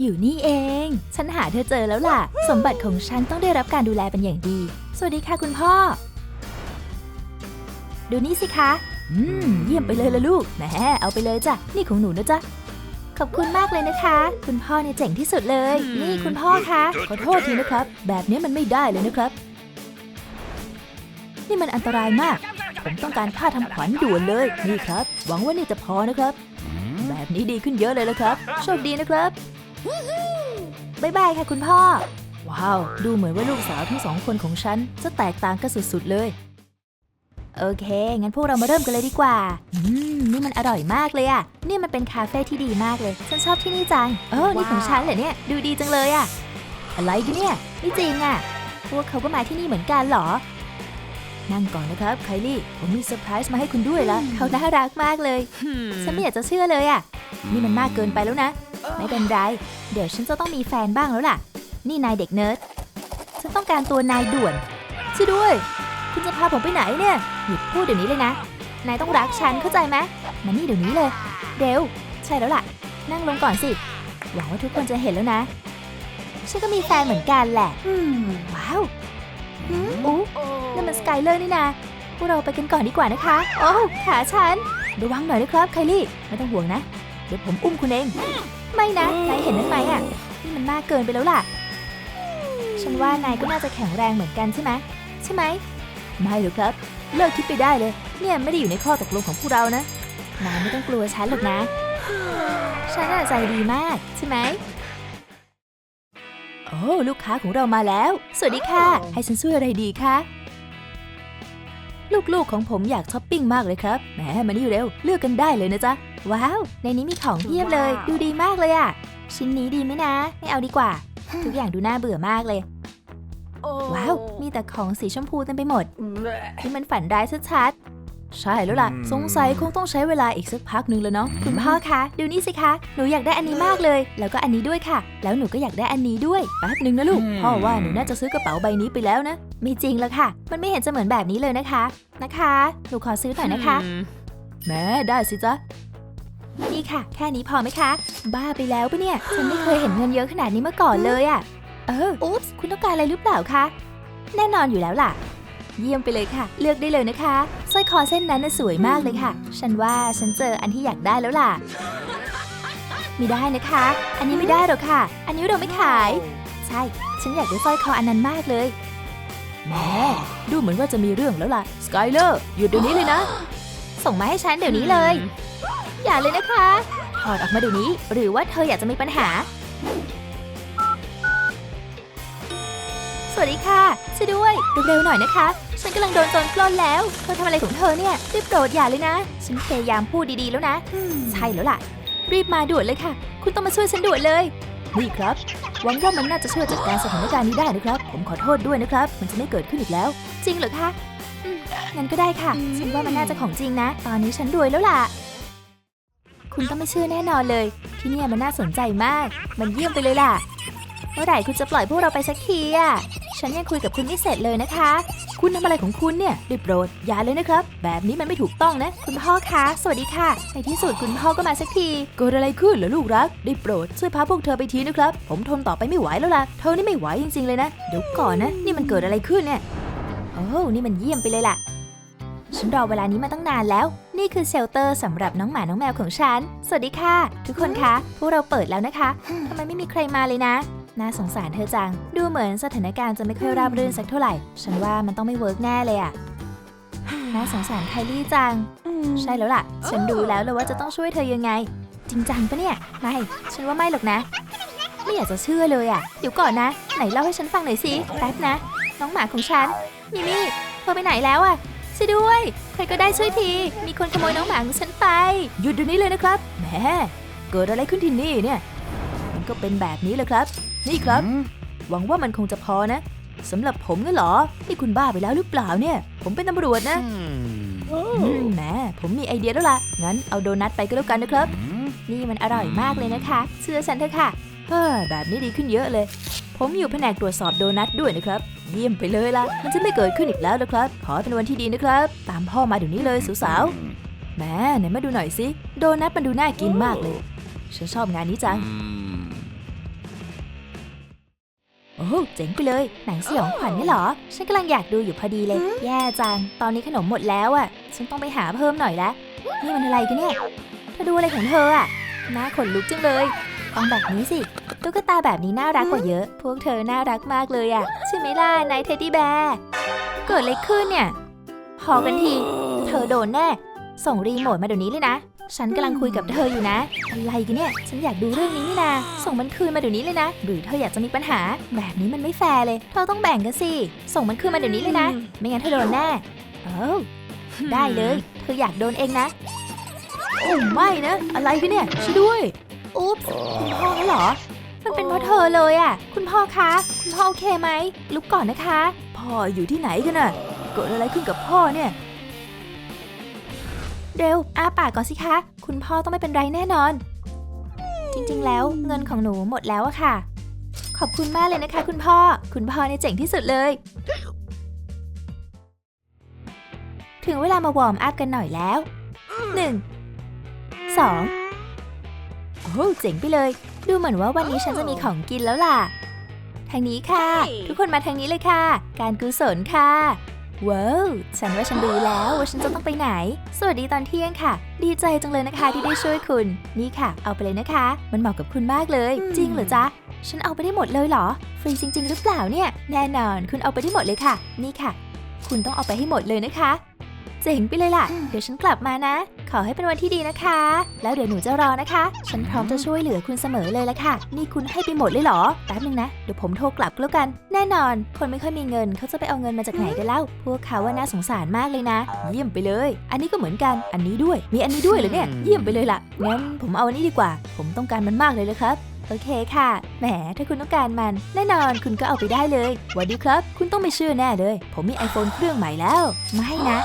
อยู่นี่เอง ฉันหาเธอเจอแล้วล่ะ สมบัติของฉันต้องได้รับการดูแลเป็นอย่างดี สวัสดีค่ะคุณพ่อ ดูนี่สิคะ อืม เยี่ยมไปเลยละลูก แหม เอาไปเลยจ้ะ นี่ของหนูนะจ๊ะ ขอบคุณมากเลยนะคะ คุณพ่อเนี่ยเจ๋งที่สุดเลย นี่คุณพ่อคะ ขอโทษทีนะครับ แบบนี้มันไม่ได้เลยนะครับ นี่มันอันตรายมาก ผมต้องการค่าทำขวัญด่วนเลย นี่ครับ หวังว่านี่จะพอนะครับ แบบนี้ดีขึ้นเยอะเลยแล้วครับ โชคดีนะครับ บ๊ายบายค่ะคุณพ่อ ว้าว ดูเหมือนว่าลูกสาวทั้งสองคนของฉัน จะแตกต่างกันสุดๆเลย โอเค งั้นพวกเรามาเริ่มกันเลยดีกว่า อืม นี่มันอร่อยมากเลยอะนี่มันเป็นคาเฟ่ที่ดีมากเลย ฉันชอบที่นี่จัง เออ นี่ของฉันเหรอเนี่ย ดูดีจังเลยอะอะไรกันเนี่ย ไม่จริงอะพวกเขาก็มาที่นี่เหมือนกันเหรอ นั่งก่อนนะครับไคลี่ ผมมีเซอร์ไพรส์มาให้คุณด้วยละเขาน่ารักมากเลย ฉันไม่อยากจะเชื่อเลยอะ นี่มันมากเกินไปแล้วนะ ไม่เป็นไร เดี๋ยวฉันจะต้องมีแฟนบ้างแล้วล่ะ นี่นายเด็กเนิร์ด ฉันต้องการตัวนายด่วนช่วยด้วย คุณจะพาผมไปไหนเนี่ย หยุดพูดเดี๋ยวนี้เลยนะ นายต้องรักฉันเข้าใจไหมมานี่เดี๋ยวนี้เลยเร็วใช่แล้วล่ะ นั่งลงก่อนสิ หวังว่าทุกคนจะเห็นแล้วนะ ฉันก็มีแฟนเหมือนกันแหละว้าวหืมอู้นั่นมันสกายเลอร์นี่นะพวกเราไปกันก่อนดีกว่านะคะ โอ้วขาฉัน ระวังหน่อยนะครับไคลี่ ไม่ต้องห่วงนะ เดี๋ยวผมอุ้มคุณเอง ไม่นะ นายเห็นนั้นไหมอะ นี่มันมากเกินไปแล้วล่ะ ฉันว่านายก็น่าจะแข็งแรงเหมือนกันใช่ไหม ใช่ไหม ไม่หรอกครับ เลิกคิดไปได้เลย เนี่ยไม่ได้อยู่ในข้อตกลงของพวกเรานะ นายไม่ต้องกลัวฉันหรอกนะ ฉันน่ะใจดีมากใช่ไหม โอ้ลูกค้าของเรามาแล้ว สวัสดีค่ะ ให้ฉันช่วยอะไรดีคะ ลูกๆของผมอยากช้อปปิ้งมากเลยครับ แหมมานี่เร็ว เลือกกันได้เลยนะจ๊ะ ว้าว ในนี้มีของเพียบเลย ดูดีมากเลยอะชิ้นนี้ดีไหมนะ ไม่เอาดีกว่า ทุกอย่างดูน่าเบื่อมากเลย ว้าว มีแต่ของสีชมพูเต็มไปหมด นี่มันฝันร้ายชัดๆ ใช่แล้วล่ะ สงสัยคงต้องใช้เวลาอีกสักพักหนึ่งแล้วเนาะ คุณพ่อคะดูนี่สิคะ หนูอยากได้อันนี้มากเลย แล้วก็อันนี้ด้วยค่ะ แล้วหนูก็อยากได้อันนี้ด้วย แป๊บหนึ่งนะลูก พ่อว่าหนูน่าจะซื้อกระเป๋าใบนี้ไปแล้วนะ ไม่จริงแล้วค่ะ มันไม่เห็นจะเหมือนแบบนี้เลยนะคะ นะคะ หนูขอซื้อหน่อยนะคะ แม่ได้สิจ๊ะนี่ค่ะ แค่นี้พอไหมคะ บ้าไปแล้วปะเนี่ย ฉันไม่เคยเห็นเงินเยอะขนาดนี้มาก่อนเลยอะ่ะเอออุ๊บคุณต้องการอะไรหรือเปล่าคะ แน่นอนอยู่แล้วล่ะ เยี่ยมไปเลยค่ะ เลือกได้เลยนะคะสร้อยคอเส้นนั้นน่ะสวยมากเลยค่ะ ฉันว่าฉันเจออันที่อยากได้แล้วล่ะไม่ได้นะคะ อันนี้ไม่ได้หรอกค่ะ อันนี้เราไม่ขาย ใช่ ฉันอยากได้สร้อยคออันนั้นมากเลยแหมดูเหมือนว่าจะมีเรื่องแล้วล่ะ สกายเลอร์หยุดเดี๋ยวนี้เลยนะ ส่งมาให้ฉันเดี๋ยวนี้เลย อย่าเลยนะคะ ถอดออกมาเดี๋ยวนี้ หรือว่าเธออยากจะมีปัญหา สวัสดีค่ะช่วยด้วยเร็วๆหน่อยนะคะ ฉันกำลังโดนโจรปล้นแล้วเธอทำอะไรของเธอเนี่ยรีบโปรดอย่าเลยนะ ฉันพยายามพูดดีๆแล้วนะใช่แล้วล่ะ รีบมาด่วนเลยค่ะ คุณต้องมาช่วยฉันด่วนเลยนี่ครับหวังว่ามันน่าจะช่วยจัดการสถานการณ์นี้ได้นะครับ ผมขอโทษด้วยนะครับ มันจะไม่เกิดขึ้นอีกแล้ว จริงเหรอคะอืมงั้นก็ได้ค่ะฉันว่ามันน่าจะของจริงนะ ตอนนี้ฉันรวยแล้วล่ะ คุณต้องไม่เชื่อแน่นอนเลย ที่เนี่ยมันน่าสนใจมาก มันเยี่ยมไปเลยล่ะ เมื่อไหร่คุณจะปล่อยพวกเราไปสักทีอะ ฉันยังคุยกับคุณไม่เสร็จเลยนะคะ คุณทำอะไรของคุณเนี่ยได้โปรดอย่าเลยนะครับ แบบนี้มันไม่ถูกต้องนะ คุณพ่อคะ สวัสดีค่ะ ในที่สุดคุณพ่อก็มาสักทีเกิดอะไรขึ้นเหรอลูกรัก ได้โปรดช่วยพาพวกเธอไปทีนะครับ ผมทนต่อไปไม่ไหวแล้วล่ะ เธอนี่ไม่ไหวจริงๆเลยนะ เดี๋ยวก่อนนะ นี่มันเกิดอะไรขึ้นเนี่ย โอ้นี่มันเยี่ยมไปเลยล่ะฉันรอเวลานี้มาตั้งนานแล้ว นี่คือเชลเตอร์สำหรับน้องหมาน้องแมวของฉัน สวัสดีค่ะ ทุกคนคะ พวกเราเปิดแล้วนะคะ ทำไมไม่มีใครมาเลยนะ น่าสงสารเธอจัง ดูเหมือนสถานการณ์จะไม่ค่อยราบรื่นสักเท่าไหร่ ฉันว่ามันต้องไม่เวิร์กแน่เลยอะน่าสงสารไคลี่จัง ใช่แล้วล่ะ ฉันรู้แล้วเลยว่าจะต้องช่วยเธอยังไง จริงจังปะเนี่ย ไม่ ฉันว่าไม่หรอกนะ ไม่อยากจะเชื่อเลยอะเดี๋ยวก่อนนะ ไหนเล่าให้ฉันฟังหน่อยสิ แป๊บนะ น้องหมาของฉัน มิมี่ เธอไปไหนแล้วอะช่วยด้วย ใครก็ได้ช่วยที มีคนขโมยน้องหมาของฉันไป หยุดเดี๋ยวนี้เลยนะครับ แหม เกิดอะไรขึ้นที่นี่เนี่ย มันก็เป็นแบบนี้เลยครับ นี่ครับ หวังว่ามันคงจะพอนะสำหรับผมน่ะเหรอ นี่คุณบ้าไปแล้วหรือเปล่าเนี่ย ผมเป็นตำรวจนะอืมแหมผมมีไอเดียแล้วล่ะ งั้นเอาโดนัทไปก็แล้วกันนะครับ นี่มันอร่อยมากเลยนะคะ เชื่อฉันเถอะค่ะเฮ้อแบบนี้ดีขึ้นเยอะเลย ผมอยู่แผนกตรวจสอบโดนัทด้วยนะครับ เยี่ยมไปเลยล่ะ มันจะไม่เกิดขึ้นอีกแล้วนะครับ ขอเป็นวันที่ดีนะครับ ตามพ่อมาเดี๋ยวนี้เลยสาวๆแหมไหนมาดูหน่อยสิ โดนัทมันดูน่ากินมากเลย ฉันชอบงานนี้จัง โอ้เจ๋งไปเลย หนังสยองขวัญนี่เหรอ ฉันกำลังอยากดูอยู่พอดีเลย แย่จัง ตอนนี้ขนมหมดแล้วอะ่ะ ฉันต้องไปหาเพิ่มหน่อยละนี่มันอะไรกันเนี่ยเธอดูอะไรของเธออะ่ะน่าขนลุกจังเลยฟังแบบนี้สิตุ๊กตาแบบนี้น่ารักกว่าเยอะ พวกเธอน่ารักมากเลยอะ่ะใช่ไหมล่ะนายเท็ดดี้แบร์เกิดอะไรขึ้นเนี่ย พอกันที เธอโดนแน่ ส่งรีโมทมาเดี๋ยวนี้เลยนะ ฉันกำลังคุยกับเธออยู่นะ อะไรกันเนี่ย ฉันอยากดูเรื่องนี้นี่นาส่งมันคืนมาเดี๋ยวนี้เลยนะ หรือเธออยากจะมีปัญหา แบบนี้มันไม่แฟร์เลย เธอต้องแบ่งกันสิ ส่งมันคืนมาเดี๋ยวนี้เลยนะ ไม่งั้นเธอโดนแน่ เอ้าได้เลย เธออยากโดนเองนะ โอ้ไม่นะ อะไรกันเนี่ยช่วยด้วย อุ๊บคุณพ่อเหรอ มันเป็นเพราะเธอเลยอะ คุณพ่อคะ คุณพ่อโอเคไหม ลุกก่อนนะคะ พ่ออยู่ที่ไหนกันน่ะ เกิดอะไรขึ้นกับพ่อเนี่ย เร็วอ้าปากก่อนสิคะ คุณพ่อต้องไม่เป็นไรแน่นอน จริงๆ แล้วเงินของหนูหมดแล้วอะค่ะ ขอบคุณมากเลยนะคะ คุณพ่อ คุณพ่อเนี่ยเจ๋งที่สุดเลย ถึงเวลามาวอร์มอัพกันหน่อยแล้ว 1 2 โอ้โหเจ๋งไปเลย ดูเหมือนว่าวันนี้ฉันจะมีของกินแล้วล่ะ ทางนี้ค่ะ ทุกคนมาทางนี้เลยค่ะ การกุศลค่ะ ว้าว ฉันว่าฉันรู้แล้วว่าฉันจะต้องไปไหน สวัสดีตอนเที่ยงค่ะ ดีใจจังเลยนะคะที่ได้ช่วยคุณ นี่ค่ะ เอาไปเลยนะคะ มันเหมาะกับคุณมากเลย จริงเหรอจ๊ะ ฉันเอาไปได้หมดเลยเหรอ ฟรีจริง ๆ หรือเปล่าเนี่ย แน่นอน คุณเอาไปได้หมดเลยค่ะ นี่ค่ะ คุณต้องเอาไปให้หมดเลยนะคะ เจ๋งไปเลยล่ะ เดี๋ยวฉันกลับมานะ ขอให้เป็นวันที่ดีนะคะ แล้วเดี๋ยวหนูจะรอนะคะ ฉันพร้อมจะช่วยเหลือคุณเสมอเลยละค่ะ นี่คุณให้ไปหมดเลยเหรอ แป๊บนึงนะ เดี๋ยวผมโทรกลับก็แล้วกัน แน่นอน คนไม่ค่อยมีเงินเขาจะไปเอาเงินมาจากไหนกันเล่า พวกเขาว่าน่าสงสารมากเลยนะ เยี่ยมไปเลย อันนี้ก็เหมือนกัน อันนี้ด้วย มีอันนี้ด้วยเหรอเนี่ย เยี่ยมไปเลยล่ะ งั้นผมเอาอันนี้ดีกว่า ผมต้องการมันมากเลยเลยครับ โอเคค่ะ แหม ถ้าคุณต้องการมัน แน่นอนคุณก็เอาไปได้เลยวัสดีครับ คุณต้องไม่เชื่อแน่เลย ผมมี iPhone เครื่องใหม่แล้ว ไม่นะ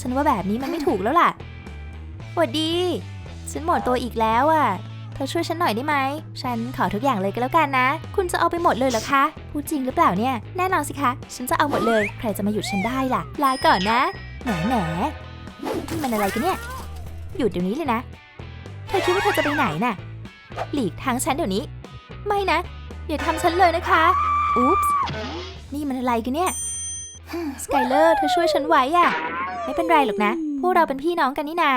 ฉันว่าแบบนี้มันไม่ถูกแล้วล่ะหวัดดี ฉันหมดตัวอีกแล้วอะ เธอช่วยฉันหน่อยได้ไหม ฉันขอทุกอย่างเลยก็แล้วกันนะ คุณจะเอาไปหมดเลยเหรอคะ พูดจริงหรือเปล่าเนี่ย แน่นอนสิคะ ฉันจะเอาหมดเลย ใครจะมาหยุดฉันได้ล่ะ ลาก่อนนะ แหมแหมมันอะไรกันเนี่ย หยุดเดี๋ยวนี้เลยนะ เธอคิดว่าเธอจะไปไหนน่ะ หลีกทางฉันเดี๋ยวนี้ ไม่นะ อย่าทำฉันเลยนะคะ อุ๊ปส์ นี่มันอะไรกันเนี่ยสกายเลอร์เธอช่วยฉันไว้อะไม่เป็นไรหรอกนะ พวกเราเป็นพี่น้องกันนี่นา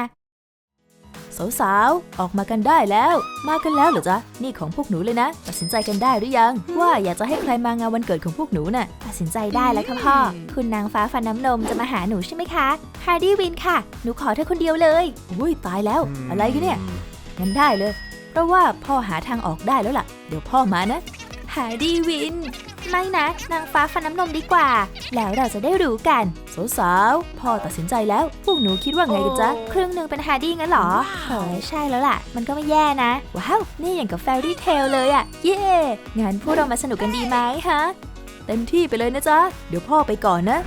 สาวๆ ออกมากันได้แล้ว มากันแล้วเหรอจ๊ะ นี่ของพวกหนูเลยนะ ตัดสินใจกันได้หรือยัง ว่าอยากจะให้ใครมางานวันเกิดของพวกหนูน่ะ ตัดสินใจได้แล้วค่ะพ่อ คุณนางฟ้าฟันน้ำนมจะมาหาหนูใช่ไหมคะฮาร์ดี้วินค่ะ หนูขอเธอคนเดียวเลย อุ้ยตายแล้ว อะไรกันเนี่ย งั้นได้เลย เพราะว่าพ่อหาทางออกได้แล้วล่ะ เดี๋ยวพ่อมานะฮาดีวิน ไม่นะ นางฟ้าฟันน้ำนมดีกว่า แล้วเราจะได้รู้กันสาวๆพ่อตัดสินใจแล้ว พวกหนูคิดว่าไงกันจ๊ะ ครึ่งหนึ่งเป็นฮาร์ดี้งั้นเหรอเฮ้ยใช่แล้วล่ะ มันก็ไม่แย่นะ ว้าว นี่อย่างกับแฟรี่เทลเลยอะเย่งั้นพวกเรามาสนุกกันดีไหมฮะ เต็มที่ไปเลยนะจ๊ะ เดี๋ยวพ่อไปก่อนนะ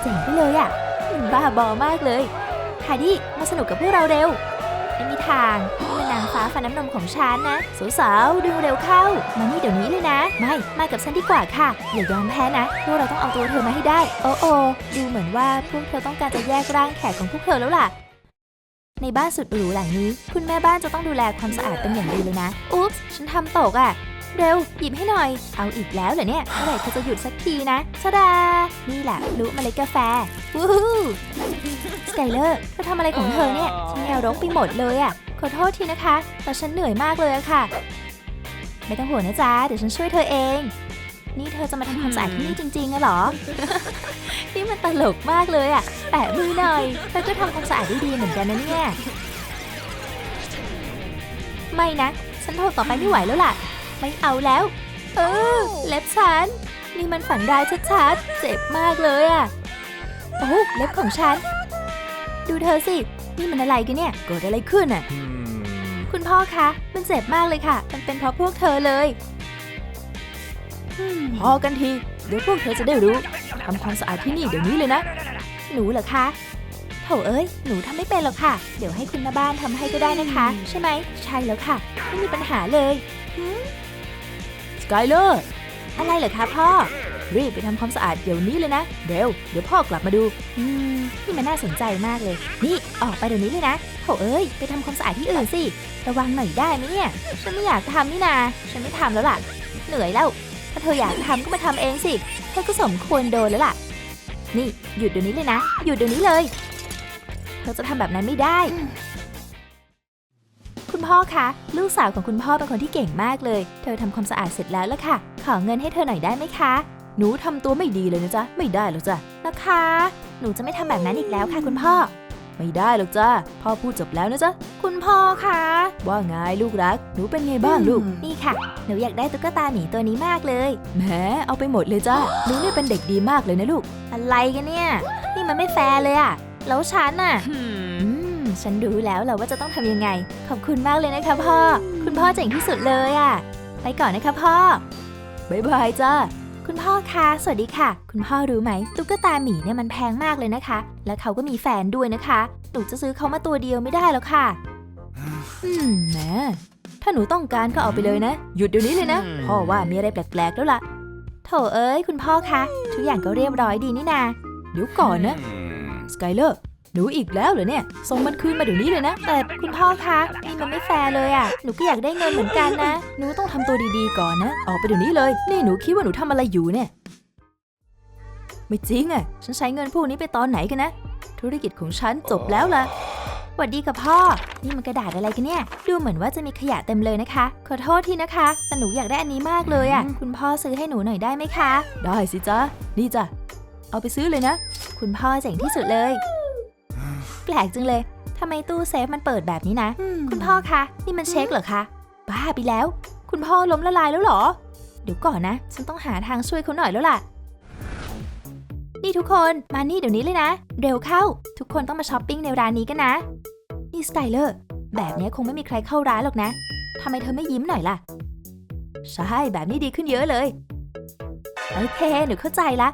เจ๋งไปเลยอะบ้าบอมากเลยฮาร์ดี้มาสนุกกับพวกเราเร็ว ไม่มีทางนี่มันนางฟ้าฟันน้ำนมของฉันนะสาวๆดึงเร็วเข้า มานี่เดี๋ยวนี้เลยนะ ไม่มากับฉันดีกว่าค่ะอย่ายอมแพ้นะพวกเราต้องเอาตัวเธอมาให้ได้ โอ้โอดูเหมือนว่าพวกเธอต้องการจะแยกร่างแขกของพวกเธอแล้วล่ะในบ้านสุดหรูหลังนี้ คุณแม่บ้านจะต้องดูแลความสะอาดเป็นอย่างดีเลยนะ อุ๊ปฉันทำตกอะ่ะ เร็ว หยิบให้หน่อย เอาอีกแล้วเหรอเนี่ยเมื่อไหร่เธอจะหยุดสักทีนะชะดา นี่แหละรู้เมล็ดกาแฟ วู้ฮู้สไกเลอร์เธอทำอะไรของเธอเนี่ยฉันแนวรกไปหมดเลยอะ่ะ ขอโทษทีนะคะ แต่ฉันเหนื่อยมากเลยอะค่ะ ไม่ต้องห่วงนะจ๊ะ เดี๋ยวฉันช่วยเธอเอง นี่เธอจะมาทำความสะอาดที่นี่จริงๆอะเหรอ นี่มันตลกมากเลยอะแตะมือหน่อยเธอก็ทำความสะอาดได้ดีเหมือนกันนะเนี่ย ไม่นะ ฉันทนต่อไปไม่ไหวแล้วล่ะ ไม่เอาแล้ว เออ เล็บฉัน นี่มันฝันร้ายชัดๆ เจ็บมากเลยอะโอ้เล็บของฉัน ดูเธอสิ นี่มันอะไรกันเนี่ยเกิดอะไรขึ้นอะคุณพ่อคะ มันเจ็บมากเลยค่ะ มันเป็นเพราะพวกเธอเลยพอกันทีเดี๋ยวพวกเธอจะได้รู้ทำความสะอาดที่นี่เดี๋ยวนี้เลยนะ หนูเหรอคะโถเอ้ย หนูทำไม่เป็นหรอกค่ะ เดี๋ยวให้คุณแม่บ้านทำให้ก็ได้นะคะ ใช่ไหม ใช่แล้วค่ะ ไม่มีปัญหาเลยส กายเลอร์อะไรเหรอคะพ่อ รีบไปทำความสะอาดเดี๋ยวนี้เลยนะ เร็ว เดี๋ยวพ่อกลับมาดู อืมนี่มันน่าสนใจมากเลย นี่ออกไปเดี๋ยวนี้เลยนะโถเอ้ย ไปทำความสะอาดที่อื่นสิ ระวังหน่อยได้ไหมเนี่ย ฉันไม่อยากทำนี่นา ฉันไม่ทำแล้วล่ะ เหนื่อยแล้ว ถ้าเธออยากทำก็มาทำเองสิ เธอก็สมควรโดนแล้วล่ะ นี่หยุดเดี๋ยวนี้เลยนะ หยุดเดี๋ยวนี้เลย เธอจะทำแบบนั้นไม่ได้ พ่อคะ ลูกสาวของคุณพ่อเป็นคนที่เก่งมากเลย เธอทำความสะอาดเสร็จแล้วละค่ะ ขอเงินให้เธอหน่อยได้ไหมคะ หนูทำตัวไม่ดีเลยนะจ๊ะ ไม่ได้หรอกจ้ะนะคะ หนูจะไม่ทำแบบนั้นอีกแล้วค่ะ คุณพ่อ ไม่ได้หรอกจ้าพ่อพูดจบแล้วนะจ๊ะ คุณพ่อคะ ว่าไงลูกรัก หนูเป็นไงบ้างลูก นี่ค่ะ หนูอยากได้ตุ๊กตาหมีตัวนี้มากเลย แหม เอาไปหมดเลยจ้าหนูนี่เป็นเด็กดีมากเลยนะลูก อะไรกันเนี่ย นี่มันไม่แฟร์เลยอะแล้วฉันน่ะอืม ฉันรู้แล้วแหละว่าจะต้องทำยังไง ขอบคุณมากเลยนะคะพ่อ คุณพ่อเจ๋งที่สุดเลยอะไปก่อนนะคะพ่อ บ๊ายบายจ้าคุณพ่อคะ สวัสดีค่ะ คุณพ่อรู้ไหม ตุ๊กตาหมีเนี่ยมันแพงมากเลยนะคะ และเขาก็มีแฟนด้วยนะคะ หนูจะซื้อเขามาตัวเดียวไม่ได้แล้วค่ะ อืมแหมถ้าหนูต้องการก็เอาไปเลยนะ หยุดเดี๋ยวนี้เลยนะอืมพ่อว่ามีอะไรแปลกๆแล้วล่ะ โถเอ้ย คุณพ่อคะ ทุกอย่างก็เรียบร้อยดีนี่นา เดี๋ยวก่อนนะ สกายเลอร์ห นูอีกแล้วเหรอเนี่ย ส่งมันคืนมาเดี๋ยวนี้เลยนะ แต่คุณพ่อคะนี่มันไม่แฟร์เลยอะ่ะ หนูก็อยากได้เงินเหมือนกันนะ หนูต้องทำตัวดีๆก่อนนะ ออกไปเดี๋ยวนี้เลย นี่หนูคิดว่าหนูทำอะไรอยู่เนี่ย ไม่จริงอะ่ะ ฉันใช้เงินพวกนี้ไปตอนไหนกันนะ ธุรกิจของฉันจบแล้วล่ะสวัสดีกับพ่อ นี่มันกระดาษอะไรกันเนี่ย ดูเหมือนว่าจะมีขยะเต็มเลยนะคะ ขอโทษทีนะคะ แต่หนูอยากได้อันนี้มากเลยอะ่ะ คุณพ่อซื้อให้หนูหน่อยได้ไหมคะ ได้สิจ๊ะ นี่จ้ะ เอาไปซื้อเลยนะ คุณพ่อเจ๋งที่สุดเลย ปลกจังเลยทำไมตู้เซฟมันเปิดแบบนี้นะ คุณพ่อคะ นี่มันเช็คเหรอคะ บ้าไปแล้ว คุณพ่อล้มละลายแล้วเหรอ เดี๋ยวก่อนนะ ฉันต้องหาทางช่วยเขาหน่อยแล้วล่ะ นี่ทุกคน มานี่เดี๋ยวนี้เลยนะ เร็วเข้า ทุกคนต้องมาช้อปปิ้งในร้านนี้กันนะ นี่สไตเลอร์ แบบนี้คงไม่มีใครเข้าร้านหรอกนะ ทำไมเธอไม่ยิ้มหน่อยล่ะ ใช่ แบบนี้ดีขึ้นเยอะเลย โอเค หนูเข้าใจละ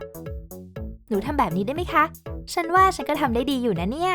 หนูทำแบบนี้ได้ไหมคะ ฉันว่าฉันก็ทำได้ดีอยู่นะเนี่ย